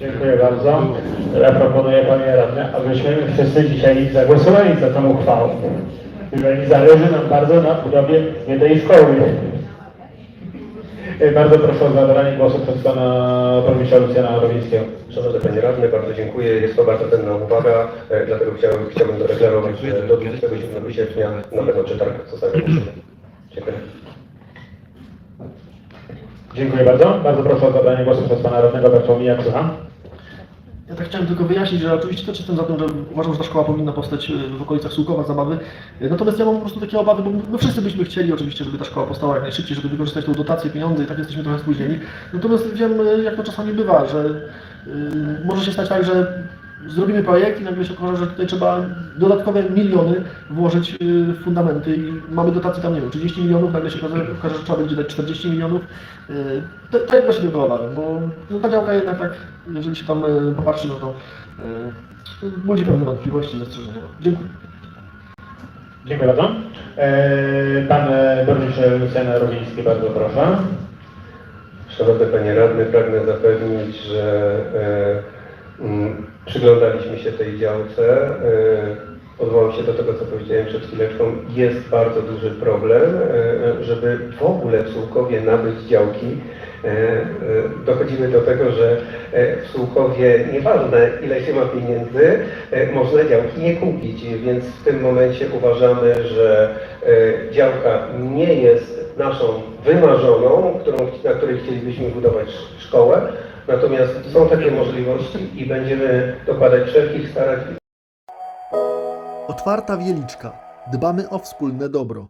Dziękuję bardzo. Ja proponuję Panie Radny, abyśmy wszyscy dzisiaj zagłosowali za tą uchwałą. Jeżeli zależy nam bardzo na budowie jednej szkoły. E, Bardzo proszę o zabranie głosu przez Pana Burmistrza Lucjana Rowińskiego. Szanowny Panie Radny, bardzo dziękuję. Jest to bardzo cenna uwaga, e, dlatego chciałbym, chciałbym zadeklarować, że do 27 sierpnia na pewno przetarg zostanie. Dziękuję. Dziękuję bardzo. Bardzo proszę o zabranie głosu przez Pana Radnego Bartłomieja Krzycha. Ja tak chciałem tylko wyjaśnić, że oczywiście też jestem za tym, że uważam, że ta szkoła powinna powstać e, w okolicach Sułkowa, Zabawy. E, Natomiast ja mam po prostu takie obawy, bo my wszyscy byśmy chcieli oczywiście, żeby ta szkoła powstała jak najszybciej, żeby wykorzystać tą dotację, pieniądze i tak jesteśmy trochę spóźnieni. Natomiast wiem, e, jak to czasami bywa, że może się stać tak, że zrobimy projekt i nagle się okaże, że tutaj trzeba dodatkowe miliony włożyć y, w fundamenty i mamy dotację tam, nie wiem, 30 milionów, nagle się okaże, że trzeba będzie dać 40 milionów. To, to jest właśnie obawy, bo no, ta działka jednak tak, jeżeli się tam y, popatrzy, no to y, budzi pewne wątpliwości i zastrzeżenia. Dziękuję. Dziękuję bardzo. E, Pan e, Burmistrz Lucjan Rowiński, bardzo proszę. Szanowny Panie Radny, pragnę zapewnić, że przyglądaliśmy się tej działce. E, odwołam się do tego, co powiedziałem przed chwileczką. Jest bardzo duży problem, e, żeby w ogóle w Sułkowie nabyć działki. E, dochodzimy do tego, że w Sułkowie nieważne ile się ma pieniędzy, można działki nie kupić, więc w tym momencie uważamy, że działka nie jest naszą wymarzoną, którą, na której chcielibyśmy budować sz- szkołę, natomiast są takie możliwości i będziemy dokładać wszelkich starań Otwarta Wieliczka. Dbamy o wspólne dobro.